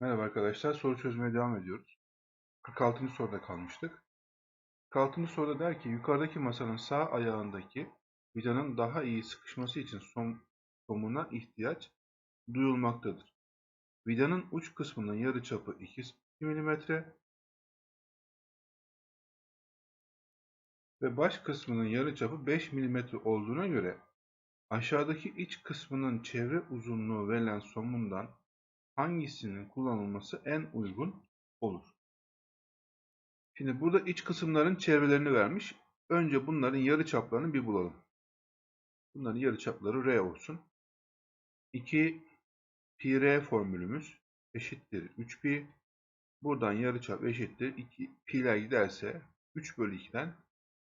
Merhaba arkadaşlar. Soru çözmeye devam ediyoruz. 46. soruda kalmıştık. 46. soruda der ki yukarıdaki masanın sağ ayağındaki vidanın daha iyi sıkışması için som, somuna ihtiyaç duyulmaktadır. Vidanın uç kısmının yarıçapı 2 mm ve baş kısmının yarıçapı 5 mm olduğuna göre aşağıdaki iç kısmının çevre uzunluğu verilen somundan hangisinin kullanılması en uygun olur? Şimdi burada iç kısımların çevrelerini vermiş. Önce bunların yarıçaplarını bir bulalım. Bunların yarıçapları R olsun. 2 pi r formülümüz eşittir 3 pi. Buradan yarıçap eşittir 2 pi'ler giderse 3 bölü 2'den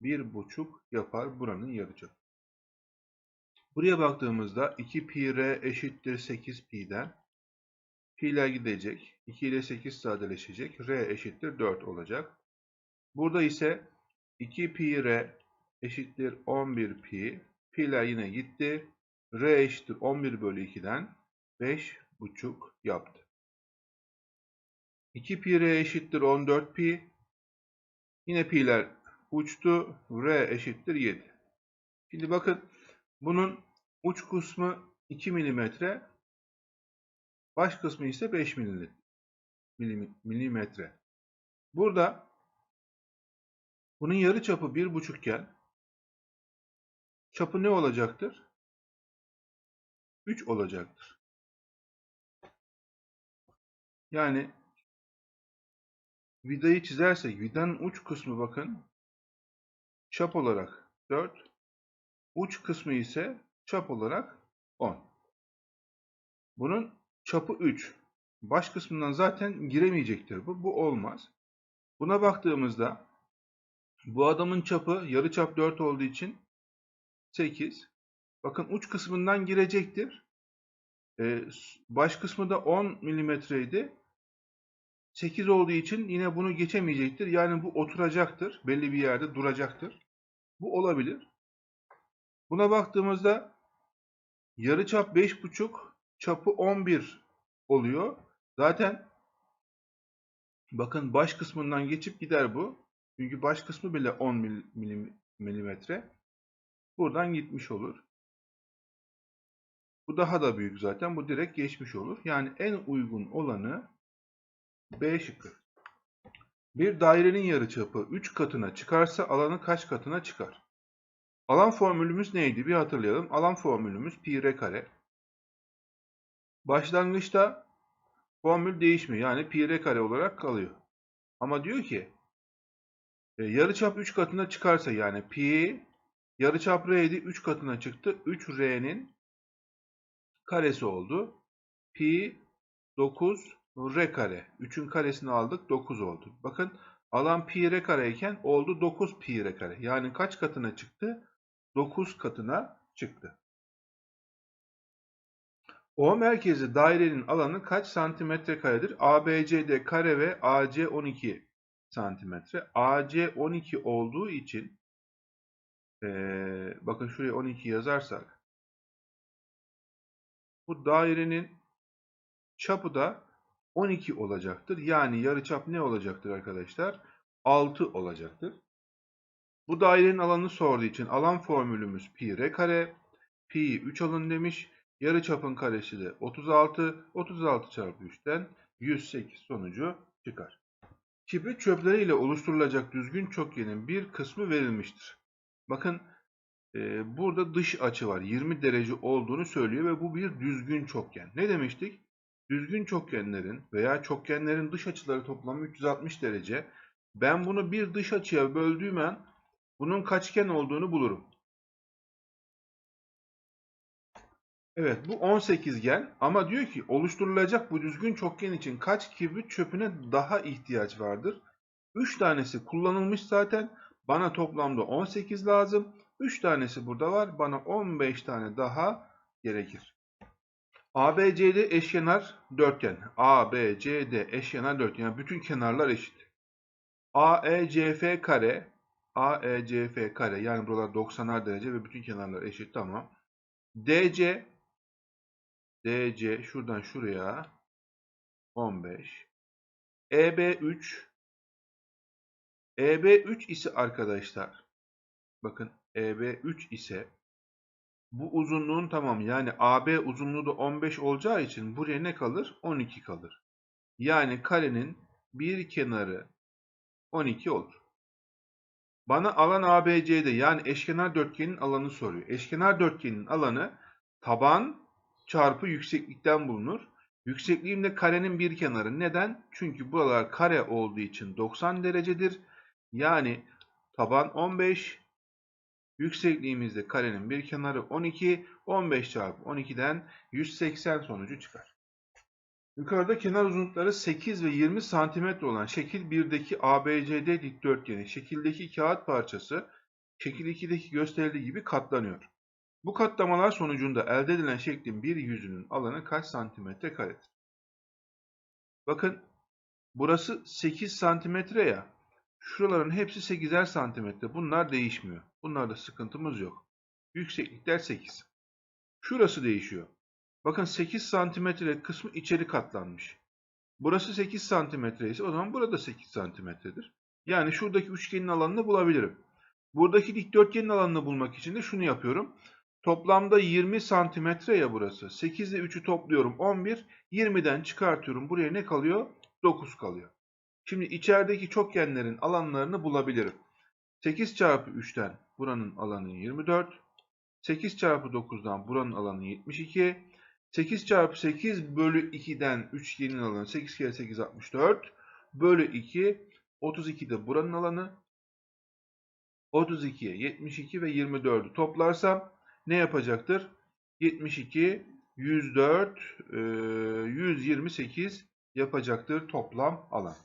1,5 yapar buranın yarıçapı. Buraya baktığımızda 2 pi r eşittir 8 pi'den Pi'ler gidecek. 2 ile 8 sadeleşecek. R eşittir 4 olacak. Burada ise 2 pi r eşittir 11 pi. Pi'ler yine gitti. R eşittir 11 bölü 2'den 5,5 yaptı. 2 pi r eşittir 14 pi. Yine pi'ler uçtu. R eşittir 7. Şimdi bakın bunun uç kısmı 2 milimetre. Baş kısmı ise 5 milimetre. Burada bunun yarı çapı 1,5 iken çapı ne olacaktır? 3 olacaktır. Yani vidayı çizersek vidanın uç kısmı bakın çap olarak 4, uç kısmı ise çap olarak 10. Bunun çapı 3. Baş kısmından zaten giremeyecektir bu. Bu olmaz. Buna baktığımızda bu adamın çapı yarı çap 4 olduğu için 8. Bakın uç kısmından girecektir. Ee, baş kısmı da 10 milimetreydi. 8 olduğu için yine bunu geçemeyecektir. Yani bu oturacaktır. Belli bir yerde duracaktır. Bu olabilir. Buna baktığımızda yarıçap 5,5 çapı 11 oluyor. Zaten bakın baş kısmından geçip gider bu. Çünkü baş kısmı bile 10 milimetre. Buradan gitmiş olur. Bu daha da büyük zaten. Bu direkt geçmiş olur. Yani en uygun olanı B şıkkı. Bir dairenin yarıçapı 3 katına çıkarsa alanı kaç katına çıkar? Alan formülümüz neydi? Bir hatırlayalım. Alan formülümüz pi r kare. Başlangıçta formül değişmiyor. Yani pi r kare olarak kalıyor. Ama diyor ki e, yarıçap 3 katına çıkarsa yani pi yarıçap r'ydi 3 katına çıktı. 3r'nin karesi oldu. Pi 9 r kare. 3'ün karesini aldık 9 oldu. Bakın alan pi r kare iken oldu 9 pi r kare. Yani kaç katına çıktı? 9 katına çıktı. O merkezi dairenin alanı kaç santimetre karedir? ABCD kare ve AC 12 santimetre. AC 12 olduğu için ee, bakın şuraya 12 yazarsak bu dairenin çapı da 12 olacaktır. Yani yarıçap ne olacaktır arkadaşlar? 6 olacaktır. Bu dairenin alanını sorduğu için alan formülümüz pi r kare. Pi 3 alın demiş. Yarı çapın karesi de 36. 36 çarpı 3'ten 108 sonucu çıkar. Kibrit çöpleriyle oluşturulacak düzgün çokgenin bir kısmı verilmiştir. Bakın e, burada dış açı var. 20 derece olduğunu söylüyor ve bu bir düzgün çokgen. Ne demiştik? Düzgün çokgenlerin veya çokgenlerin dış açıları toplamı 360 derece. Ben bunu bir dış açıya böldüğüm an bunun kaçgen olduğunu bulurum. Evet bu 18 gen ama diyor ki oluşturulacak bu düzgün çokgen için kaç kibrit çöpüne daha ihtiyaç vardır? 3 tanesi kullanılmış zaten. Bana toplamda 18 lazım. 3 tanesi burada var. Bana 15 tane daha gerekir. ABCD eşkenar dörtgen. ABCD eşkenar dörtgen. Yani bütün kenarlar eşit. AECF kare. AECF kare. Yani buralar 90'ar derece ve bütün kenarlar eşit. Tamam. DC DC şuradan şuraya 15. EB3 EB3 ise arkadaşlar bakın EB3 ise bu uzunluğun tamam yani AB uzunluğu da 15 olacağı için buraya ne kalır? 12 kalır. Yani karenin bir kenarı 12 olur. Bana alan ABC'de yani eşkenar dörtgenin alanı soruyor. Eşkenar dörtgenin alanı taban çarpı yükseklikten bulunur. Yüksekliğim de karenin bir kenarı. Neden? Çünkü buralar kare olduğu için 90 derecedir. Yani taban 15, yüksekliğimiz de karenin bir kenarı 12. 15 çarpı 12'den 180 sonucu çıkar. Yukarıda kenar uzunlukları 8 ve 20 cm olan şekil 1'deki ABCD dikdörtgeni şekildeki kağıt parçası şekil 2'deki gösterildiği gibi katlanıyor. Bu katlamalar sonucunda elde edilen şeklin bir yüzünün alanı kaç santimetre karedir? Bakın burası 8 santimetre ya. Şuraların hepsi 8'er santimetre. Bunlar değişmiyor. Bunlarda sıkıntımız yok. Yükseklikler 8. Şurası değişiyor. Bakın 8 santimetre kısmı içeri katlanmış. Burası 8 santimetre ise o zaman burada 8 santimetredir. Yani şuradaki üçgenin alanını bulabilirim. Buradaki dikdörtgenin alanını bulmak için de şunu yapıyorum. Toplamda 20 santimetre ya burası. 8 ile 3'ü topluyorum 11. 20'den çıkartıyorum. Buraya ne kalıyor? 9 kalıyor. Şimdi içerideki çokgenlerin alanlarını bulabilirim. 8 çarpı 3'ten buranın alanı 24. 8 çarpı 9'dan buranın alanı 72. 8 çarpı 8 bölü 2'den üçgenin alanı 8 kere 8 64. Bölü 2 32 de buranın alanı. 32'ye 72 ve 24'ü toplarsam ne yapacaktır? 72, 104, 128 yapacaktır toplam alan.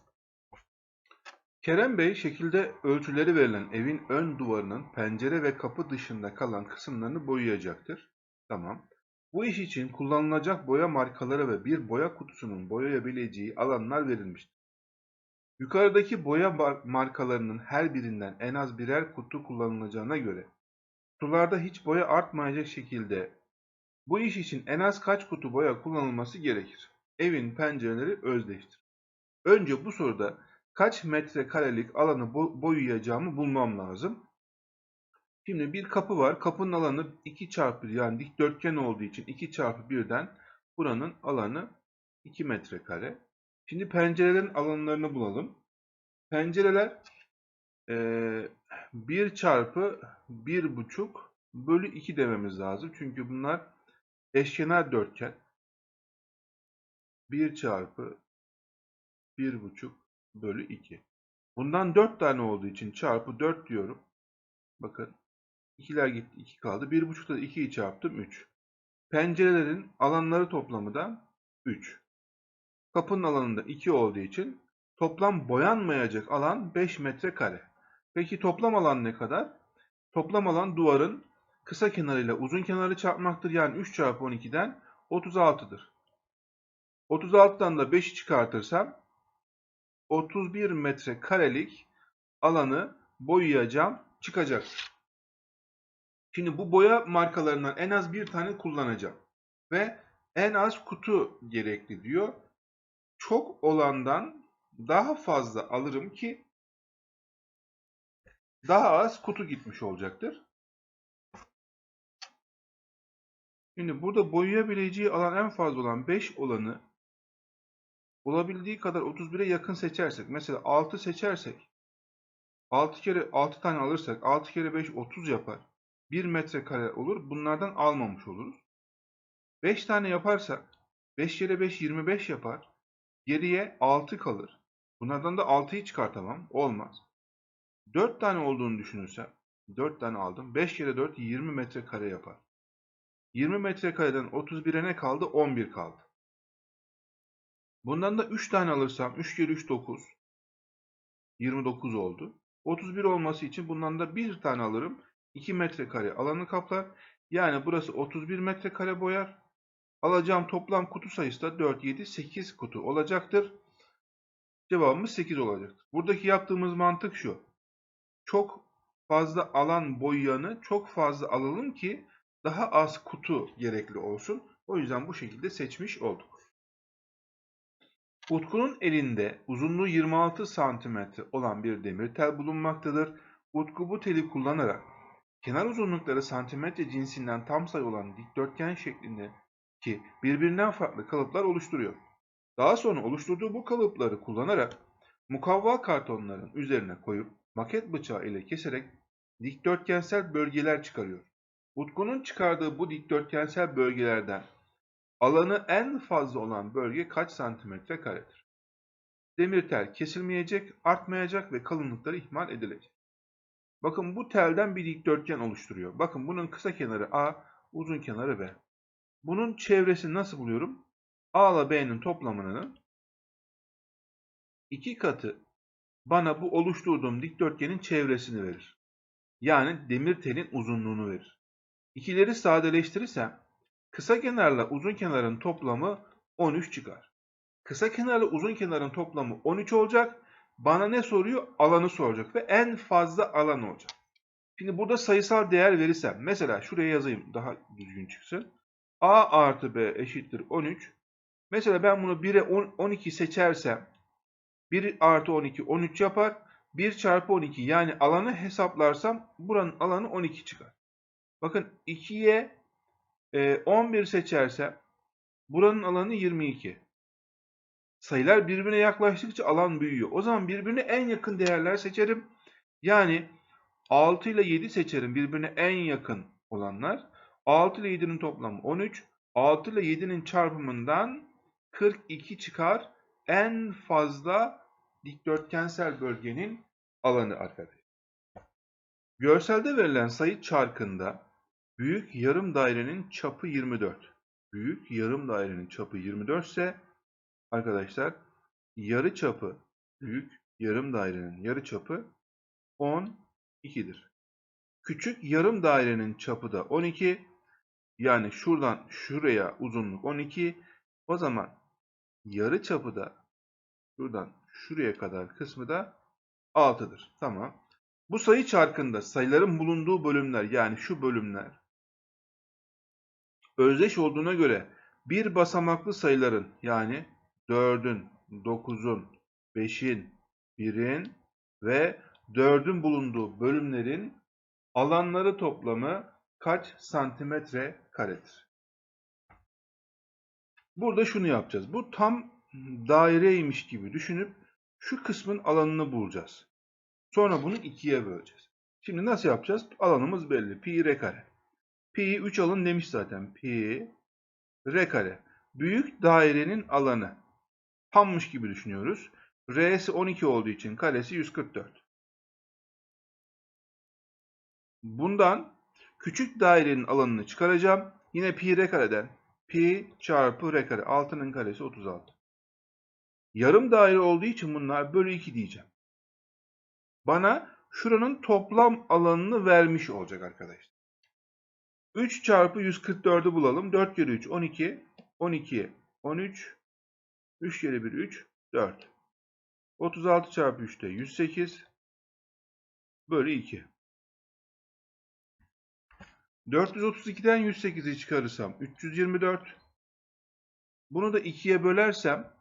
Kerem Bey şekilde ölçüleri verilen evin ön duvarının pencere ve kapı dışında kalan kısımlarını boyayacaktır. Tamam. Bu iş için kullanılacak boya markaları ve bir boya kutusunun boyayabileceği alanlar verilmiştir. Yukarıdaki boya markalarının her birinden en az birer kutu kullanılacağına göre kutularda hiç boya artmayacak şekilde bu iş için en az kaç kutu boya kullanılması gerekir? Evin pencereleri özdeştir. Önce bu soruda kaç metrekarelik alanı boyayacağımı bulmam lazım. Şimdi bir kapı var. Kapının alanı 2 çarpı 1 yani dikdörtgen olduğu için 2 çarpı 1'den buranın alanı 2 metrekare. Şimdi pencerelerin alanlarını bulalım. Pencereler e, 1 çarpı 1,5 bölü 2 dememiz lazım. Çünkü bunlar eşkenar dörtgen. 1 çarpı 1,5 bölü 2. Bundan 4 tane olduğu için çarpı 4 diyorum. Bakın 2'ler gitti 2 kaldı. 1,5'da 2'yi çarptım 3. Pencerelerin alanları toplamı da 3. Kapının alanında 2 olduğu için toplam boyanmayacak alan 5 metrekare. Peki toplam alan ne kadar? Toplam alan duvarın kısa kenarıyla uzun kenarı çarpmaktır. Yani 3 çarpı 12'den 36'dır. 36'dan da 5'i çıkartırsam 31 metrekarelik alanı boyayacağım çıkacaktır. Şimdi bu boya markalarından en az bir tane kullanacağım. Ve en az kutu gerekli diyor. Çok olandan daha fazla alırım ki daha az kutu gitmiş olacaktır. Şimdi burada boyayabileceği alan en fazla olan 5 olanı olabildiği kadar 31'e yakın seçersek, mesela 6 seçersek, 6 kere 6 tane alırsak 6 kere 5 30 yapar. 1 metrekare olur. Bunlardan almamış oluruz. 5 tane yaparsak 5 kere 5 25 yapar. Geriye 6 kalır. Bunlardan da 6'yı çıkartamam. Olmaz. 4 tane olduğunu düşünürsem 4 tane aldım. 5 kere 4 20 metrekare yapar. 20 metrekareden 31'e ne kaldı? 11 kaldı. Bundan da 3 tane alırsam 3 kere 3 9. 29 oldu. 31 olması için bundan da 1 tane alırım. 2 metrekare alanı kaplar. Yani burası 31 metrekare boyar. Alacağım toplam kutu sayısı da 4, 7, 8 kutu olacaktır. Cevabımız 8 olacaktır. Buradaki yaptığımız mantık şu. Çok fazla alan boyayanı çok fazla alalım ki daha az kutu gerekli olsun. O yüzden bu şekilde seçmiş olduk. Utku'nun elinde uzunluğu 26 santimetre olan bir demir tel bulunmaktadır. Utku bu teli kullanarak kenar uzunlukları santimetre cinsinden tam sayı olan dikdörtgen şeklindeki birbirinden farklı kalıplar oluşturuyor. Daha sonra oluşturduğu bu kalıpları kullanarak mukavva kartonların üzerine koyup maket bıçağı ile keserek dikdörtgensel bölgeler çıkarıyor. Utku'nun çıkardığı bu dikdörtgensel bölgelerden alanı en fazla olan bölge kaç santimetre karedir? Demir tel kesilmeyecek, artmayacak ve kalınlıkları ihmal edilecek. Bakın bu telden bir dikdörtgen oluşturuyor. Bakın bunun kısa kenarı A, uzun kenarı B. Bunun çevresini nasıl buluyorum? A ile B'nin toplamının iki katı bana bu oluşturduğum dikdörtgenin çevresini verir. Yani demir telin uzunluğunu verir. İkileri sadeleştirirsem kısa kenarla uzun kenarın toplamı 13 çıkar. Kısa kenarla uzun kenarın toplamı 13 olacak. Bana ne soruyor? Alanı soracak ve en fazla alan olacak. Şimdi burada sayısal değer verirsem, mesela şuraya yazayım daha düzgün çıksın. A artı B eşittir 13. Mesela ben bunu 1'e 12 seçersem 1 artı 12 13 yapar. 1 çarpı 12 yani alanı hesaplarsam buranın alanı 12 çıkar. Bakın 2'ye e, 11 seçersem buranın alanı 22. Sayılar birbirine yaklaştıkça alan büyüyor. O zaman birbirine en yakın değerler seçerim. Yani 6 ile 7 seçerim birbirine en yakın olanlar. 6 ile 7'nin toplamı 13. 6 ile 7'nin çarpımından 42 çıkar. En fazla dikdörtgensel bölgenin alanı arkadaşlar. Görselde verilen sayı çarkında büyük yarım dairenin çapı 24. Büyük yarım dairenin çapı 24 ise arkadaşlar yarı çapı büyük yarım dairenin yarı çapı 12'dir. Küçük yarım dairenin çapı da 12. Yani şuradan şuraya uzunluk 12. O zaman yarı çapı da şuradan şuraya kadar kısmı da 6'dır. Tamam. Bu sayı çarkında sayıların bulunduğu bölümler yani şu bölümler özdeş olduğuna göre bir basamaklı sayıların yani 4'ün, 9'un, 5'in, 1'in ve 4'ün bulunduğu bölümlerin alanları toplamı kaç santimetre karedir? Burada şunu yapacağız. Bu tam daireymiş gibi düşünüp şu kısmın alanını bulacağız. Sonra bunu ikiye böleceğiz. Şimdi nasıl yapacağız? Alanımız belli. Pi r kare. Pi'yi 3 alın demiş zaten. Pi r kare. Büyük dairenin alanı. Hammış gibi düşünüyoruz. R'si 12 olduğu için karesi 144. Bundan küçük dairenin alanını çıkaracağım. Yine pi r kareden pi çarpı r kare. 6'nın karesi 36. Yarım daire olduğu için bunlar bölü 2 diyeceğim. Bana şuranın toplam alanını vermiş olacak arkadaşlar. 3 çarpı 144'ü bulalım. 4 kere 3 12. 12 13. 3 kere 1 3 4. 36 çarpı 3 de 108. Bölü 2. 432'den 108'i çıkarırsam 324. Bunu da 2'ye bölersem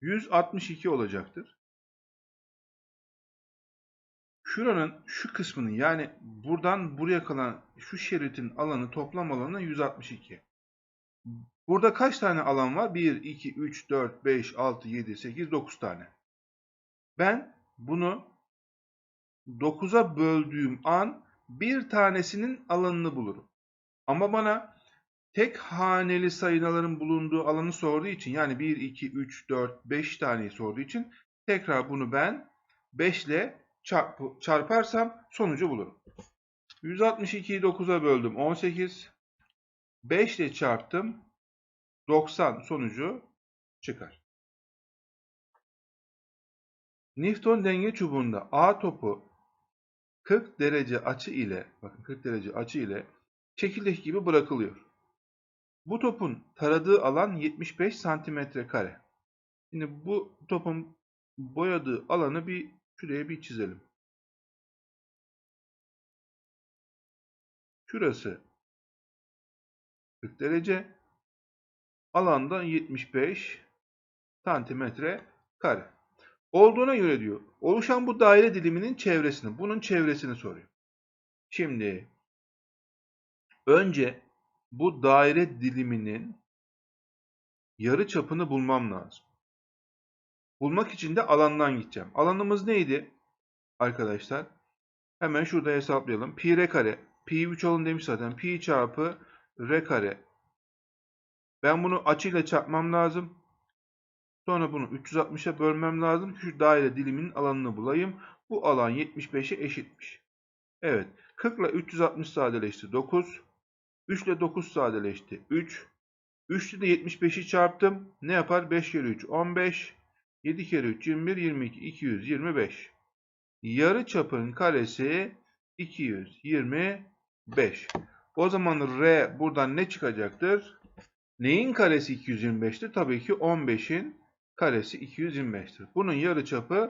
162 olacaktır. Şuranın şu kısmının yani buradan buraya kalan şu şeritin alanı toplam alanı 162. Burada kaç tane alan var? 1, 2, 3, 4, 5, 6, 7, 8, 9 tane. Ben bunu 9'a böldüğüm an bir tanesinin alanını bulurum. Ama bana tek haneli sayıların bulunduğu alanı sorduğu için yani 1, 2, 3, 4, 5 taneyi sorduğu için tekrar bunu ben 5 ile çarp çarparsam sonucu bulurum. 162'yi 9'a böldüm 18. 5 ile çarptım 90 sonucu çıkar. Newton denge çubuğunda A topu 40 derece açı ile bakın 40 derece açı ile şekildeki gibi bırakılıyor. Bu topun taradığı alan 75 santimetre kare. Şimdi bu topun boyadığı alanı bir şuraya bir çizelim. Şurası 40 derece. Alanda 75 santimetre kare. Olduğuna göre diyor, oluşan bu daire diliminin çevresini, bunun çevresini soruyor. Şimdi önce bu daire diliminin yarı çapını bulmam lazım. Bulmak için de alandan gideceğim. Alanımız neydi arkadaşlar? Hemen şurada hesaplayalım. Pi r kare. Pi 3 alın demiş zaten. Pi çarpı r kare. Ben bunu açıyla çarpmam lazım. Sonra bunu 360'a bölmem lazım. Şu daire diliminin alanını bulayım. Bu alan 75'e eşitmiş. Evet. 40 ile 360 sadeleşti. 9. 3 ile 9 sadeleşti. 3. 3 ile de 75'i çarptım. Ne yapar? 5 kere 3 15. 7 kere 3 21 22 225. Yarı çapın karesi 225. O zaman R buradan ne çıkacaktır? Neyin karesi 225'tir? Tabii ki 15'in karesi 225'tir. Bunun yarı çapı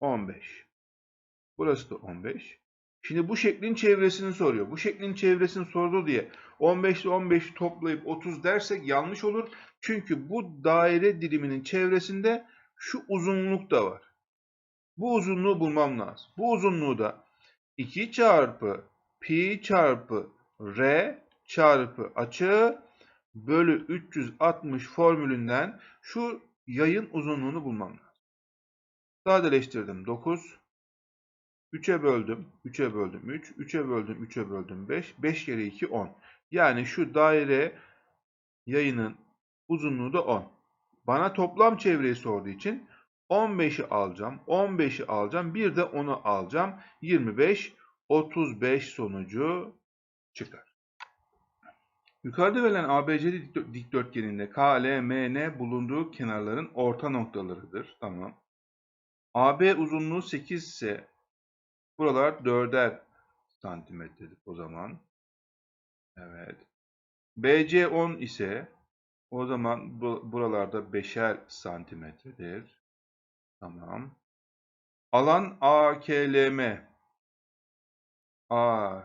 15. Burası da 15. Şimdi bu şeklin çevresini soruyor. Bu şeklin çevresini sordu diye 15 ile 15 toplayıp 30 dersek yanlış olur. Çünkü bu daire diliminin çevresinde şu uzunluk da var. Bu uzunluğu bulmam lazım. Bu uzunluğu da 2 çarpı pi çarpı r çarpı açı bölü 360 formülünden şu yayın uzunluğunu bulmam lazım. Sadeleştirdim 9. 3'e böldüm. 3'e böldüm 3. 3'e böldüm 3'e böldüm 5. 5 kere 2 10. Yani şu daire yayının uzunluğu da 10. Bana toplam çevreyi sorduğu için 15'i alacağım. 15'i alacağım. Bir de 10'u alacağım. 25, 35 sonucu çıkar. Yukarıda verilen ABC dikdörtgeninde K, L, M, N bulunduğu kenarların orta noktalarıdır. Tamam. AB uzunluğu 8 ise buralar 4'er santimetredir o zaman. Evet. BC 10 ise o zaman bu, buralarda 5'er santimetredir. Tamam. Alan AKLM. A.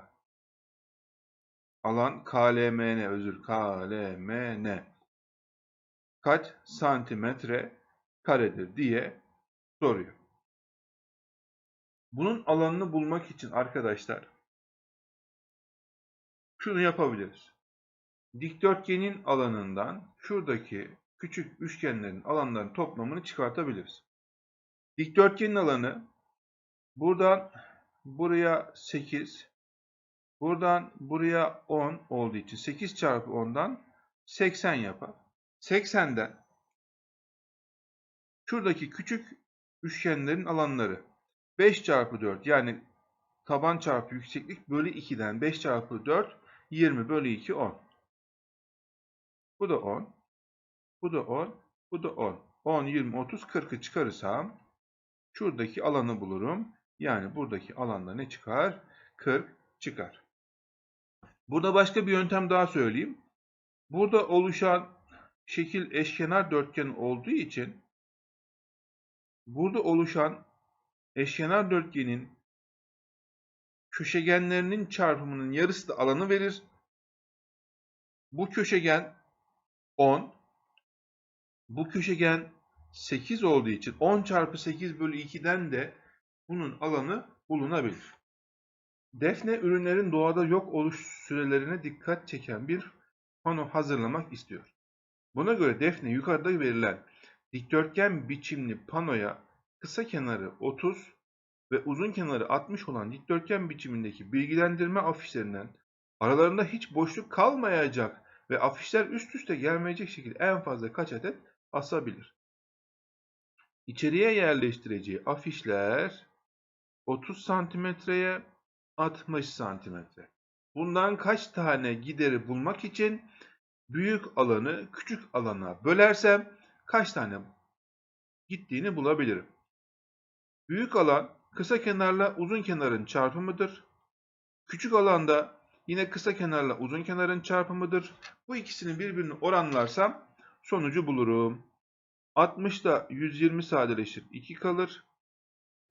Alan KLMN özür KLMN. Kaç santimetre karedir diye soruyor. Bunun alanını bulmak için arkadaşlar şunu yapabiliriz. Dikdörtgenin alanından şuradaki küçük üçgenlerin alanlarının toplamını çıkartabiliriz. Dikdörtgenin alanı buradan buraya 8, buradan buraya 10 olduğu için 8 çarpı 10'dan 80 yapar. 80'den şuradaki küçük üçgenlerin alanları 5 çarpı 4 yani taban çarpı yükseklik bölü 2'den 5 çarpı 4 20 bölü 2 10. Bu da 10. Bu da 10. Bu da 10. 10, 20, 30, 40'ı çıkarırsam şuradaki alanı bulurum. Yani buradaki alanda ne çıkar? 40 çıkar. Burada başka bir yöntem daha söyleyeyim. Burada oluşan şekil eşkenar dörtgen olduğu için burada oluşan eşkenar dörtgenin köşegenlerinin çarpımının yarısı da alanı verir. Bu köşegen 10. Bu köşegen 8 olduğu için 10 çarpı 8 bölü 2'den de bunun alanı bulunabilir. Defne ürünlerin doğada yok oluş sürelerine dikkat çeken bir pano hazırlamak istiyor. Buna göre Defne yukarıda verilen dikdörtgen biçimli panoya kısa kenarı 30 ve uzun kenarı 60 olan dikdörtgen biçimindeki bilgilendirme afişlerinden aralarında hiç boşluk kalmayacak ve afişler üst üste gelmeyecek şekilde en fazla kaç adet asabilir? İçeriye yerleştireceği afişler 30 santimetreye 60 santimetre. Bundan kaç tane gideri bulmak için büyük alanı küçük alana bölersem kaç tane gittiğini bulabilirim. Büyük alan kısa kenarla uzun kenarın çarpımıdır. Küçük alanda yine kısa kenarla uzun kenarın çarpımıdır. Bu ikisini birbirine oranlarsam sonucu bulurum. 60'da 120 sadeleşir 2 kalır.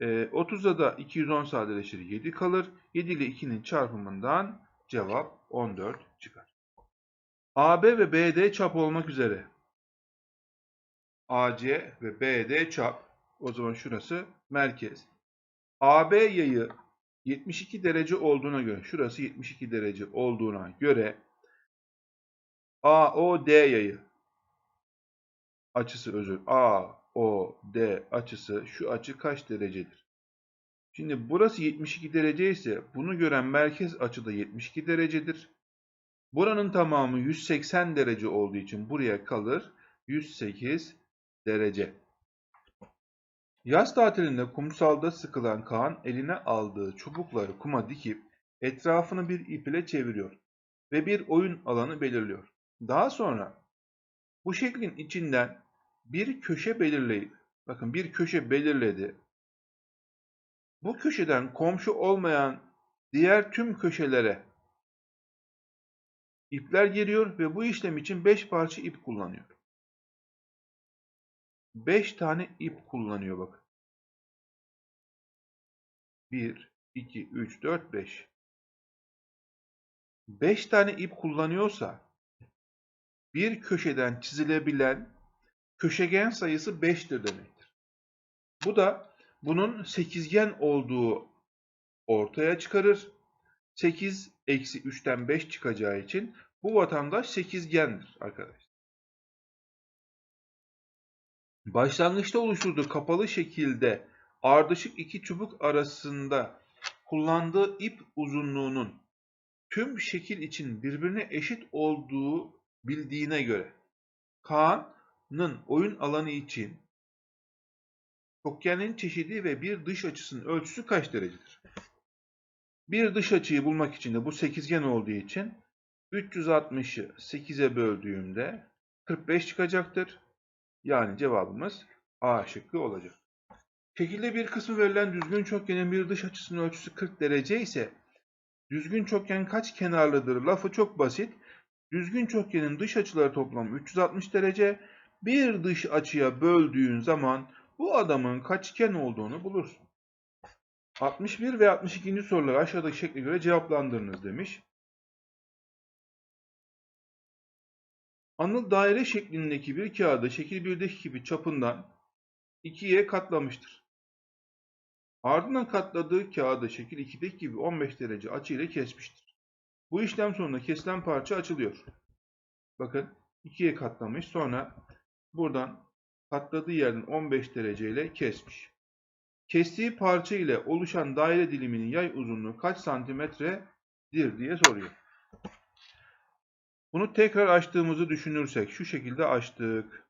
E, 30'da da 210 sadeleşir 7 kalır. 7 ile 2'nin çarpımından cevap 14 çıkar. AB ve BD çap olmak üzere. AC ve BD çap. O zaman şurası merkez. AB yayı 72 derece olduğuna göre, şurası 72 derece olduğuna göre AOD yayı açısı özür. AOD açısı şu açı kaç derecedir? Şimdi burası 72 derece ise bunu gören merkez açı da 72 derecedir. Buranın tamamı 180 derece olduğu için buraya kalır 108 derece. Yaz tatilinde kumsalda sıkılan Kaan eline aldığı çubukları kuma dikip etrafını bir ip ile çeviriyor ve bir oyun alanı belirliyor. Daha sonra bu şeklin içinden bir köşe belirleyip, bakın bir köşe belirledi. Bu köşeden komşu olmayan diğer tüm köşelere ipler giriyor ve bu işlem için 5 parça ip kullanıyor. 5 tane ip kullanıyor bakın. 1, 2, 3, 4, 5. 5 tane ip kullanıyorsa bir köşeden çizilebilen köşegen sayısı 5'tir demektir. Bu da bunun sekizgen olduğu ortaya çıkarır. 8 eksi 3'ten 5 çıkacağı için bu vatandaş sekizgendir arkadaşlar. Başlangıçta oluşturduğu kapalı şekilde ardışık iki çubuk arasında kullandığı ip uzunluğunun tüm şekil için birbirine eşit olduğu bildiğine göre Kaan'ın oyun alanı için çokgenin çeşidi ve bir dış açısının ölçüsü kaç derecedir? Bir dış açıyı bulmak için de bu sekizgen olduğu için 360'ı 8'e böldüğümde 45 çıkacaktır. Yani cevabımız A şıkkı olacak. Şekilde bir kısmı verilen düzgün çokgenin bir dış açısının ölçüsü 40 derece ise düzgün çokgen kaç kenarlıdır lafı çok basit. Düzgün çokgenin dış açıları toplamı 360 derece. Bir dış açıya böldüğün zaman bu adamın kaçgen olduğunu bulursun. 61 ve 62. soruları aşağıdaki şekle göre cevaplandırınız demiş. Anıl daire şeklindeki bir kağıdı şekil 1'deki gibi çapından 2'ye katlamıştır. Ardından katladığı kağıdı şekil 2'deki gibi 15 derece açı ile kesmiştir. Bu işlem sonunda kesilen parça açılıyor. Bakın 2'ye katlamış sonra buradan katladığı yerden 15 derece ile kesmiş. Kestiği parça ile oluşan daire diliminin yay uzunluğu kaç santimetredir diye soruyor. Bunu tekrar açtığımızı düşünürsek şu şekilde açtık.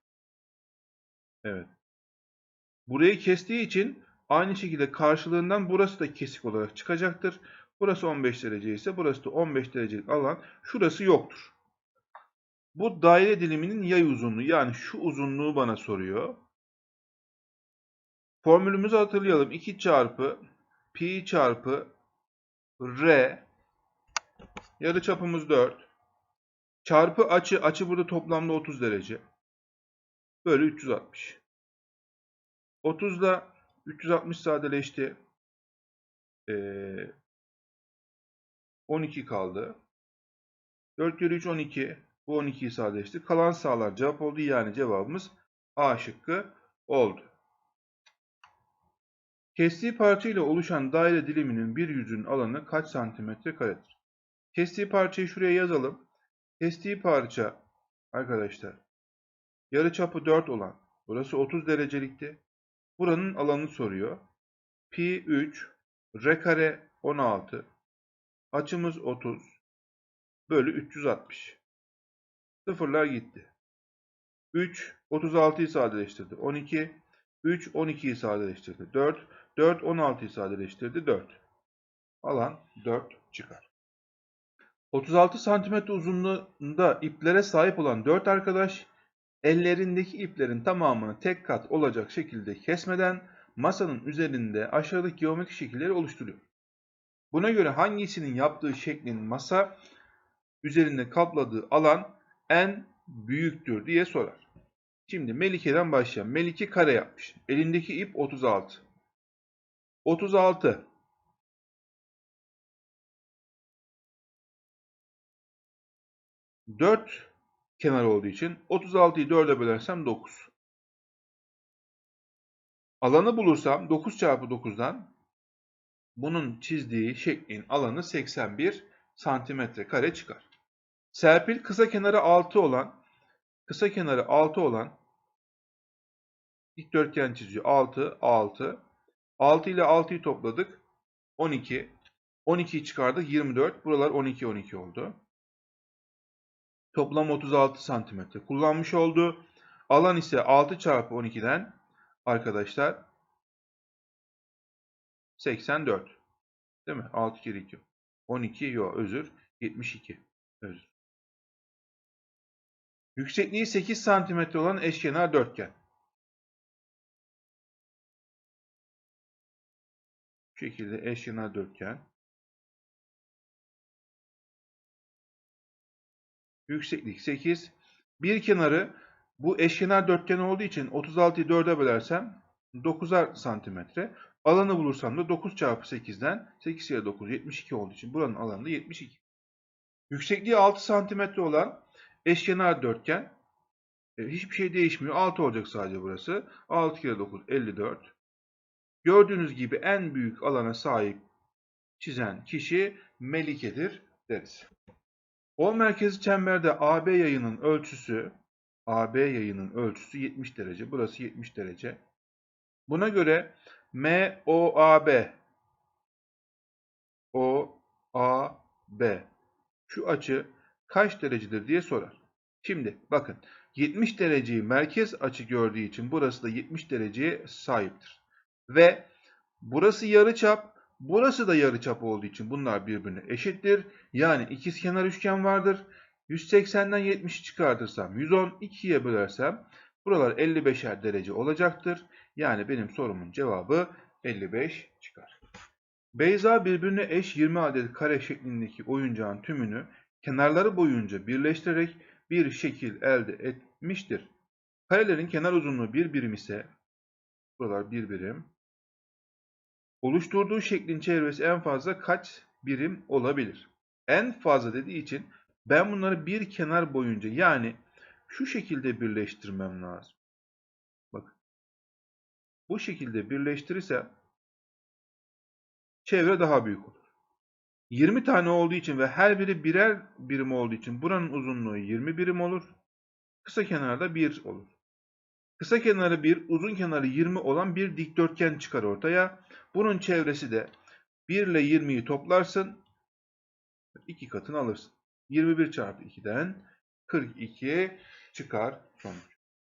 Evet. Burayı kestiği için aynı şekilde karşılığından burası da kesik olarak çıkacaktır. Burası 15 derece ise burası da 15 derecelik alan şurası yoktur. Bu daire diliminin yay uzunluğu yani şu uzunluğu bana soruyor. Formülümüzü hatırlayalım. 2 çarpı pi çarpı r yarıçapımız 4 çarpı açı açı burada toplamda 30 derece bölü 360. 30 ile 360 sadeleşti. Ee, 12 kaldı. 4 kere 3 12. Bu 12'yi sadeleşti. Kalan sağlar cevap oldu. Yani cevabımız A şıkkı oldu. Kestiği parça ile oluşan daire diliminin bir yüzünün alanı kaç santimetre karedir? Kestiği parçayı şuraya yazalım. Kestiği parça arkadaşlar yarıçapı 4 olan burası 30 derecelikti. Buranın alanını soruyor. Pi 3 r kare 16 açımız 30 bölü 360. Sıfırlar gitti. 3 36'yı sadeleştirdi. 12 3 12'yi sadeleştirdi. 4 4 16'yı sadeleştirdi. 4. Alan 4 çıkar. 36 santimetre uzunluğunda iplere sahip olan 4 arkadaş ellerindeki iplerin tamamını tek kat olacak şekilde kesmeden masanın üzerinde aşağıdaki geometrik şekilleri oluşturuyor. Buna göre hangisinin yaptığı şeklin masa üzerinde kapladığı alan en büyüktür diye sorar. Şimdi Melike'den başlayalım. Melike kare yapmış. Elindeki ip 36. 36 4 kenar olduğu için 36'yı 4'e bölersem 9. Alanı bulursam 9 çarpı 9'dan bunun çizdiği şeklin alanı 81 santimetre kare çıkar. Serpil kısa kenarı 6 olan kısa kenarı 6 olan dikdörtgen çiziyor. 6, 6. 6 ile 6'yı topladık. 12. 12'yi çıkardık. 24. Buralar 12, 12 oldu. Toplam 36 santimetre kullanmış oldu. Alan ise 6 çarpı 12'den arkadaşlar 84. Değil mi? 6 kere 2. 12 yok özür. 72. Özür. Yüksekliği 8 santimetre olan eşkenar dörtgen. Şekilde eşkenar dörtgen. Yükseklik 8. Bir kenarı bu eşkenar dörtgen olduğu için 36'yı 4'e bölersem 9'ar santimetre. Alanı bulursam da 9 çarpı 8'den 8 kere 9 72 olduğu için buranın alanı da 72. Yüksekliği 6 santimetre olan eşkenar dörtgen e, hiçbir şey değişmiyor. 6 olacak sadece burası. 6 kere 9 54. Gördüğünüz gibi en büyük alana sahip çizen kişi Melike'dir deriz. O merkezi çemberde AB yayının ölçüsü AB yayının ölçüsü 70 derece. Burası 70 derece. Buna göre MOAB OAB şu açı kaç derecedir diye sorar. Şimdi bakın 70 dereceyi merkez açı gördüğü için burası da 70 dereceye sahiptir. Ve burası yarıçap, burası da yarıçap olduğu için bunlar birbirine eşittir. Yani ikizkenar üçgen vardır. 180'den 70'i çıkartırsam 110, 2'ye bölersem buralar 55'er derece olacaktır. Yani benim sorumun cevabı 55 çıkar. Beyza birbirine eş 20 adet kare şeklindeki oyuncağın tümünü kenarları boyunca birleştirerek bir şekil elde etmiştir. Karelerin kenar uzunluğu bir birim ise buralar bir birim. Oluşturduğu şeklin çevresi en fazla kaç birim olabilir? En fazla dediği için ben bunları bir kenar boyunca yani şu şekilde birleştirmem lazım. Bak. Bu şekilde birleştirirsem çevre daha büyük olur. 20 tane olduğu için ve her biri birer birim olduğu için buranın uzunluğu 20 birim olur. Kısa kenarda 1 olur. Kısa kenarı 1, uzun kenarı 20 olan bir dikdörtgen çıkar ortaya. Bunun çevresi de 1 ile 20'yi toplarsın. 2 katını alırsın. 21 çarpı 2'den 42 çıkar sonuç.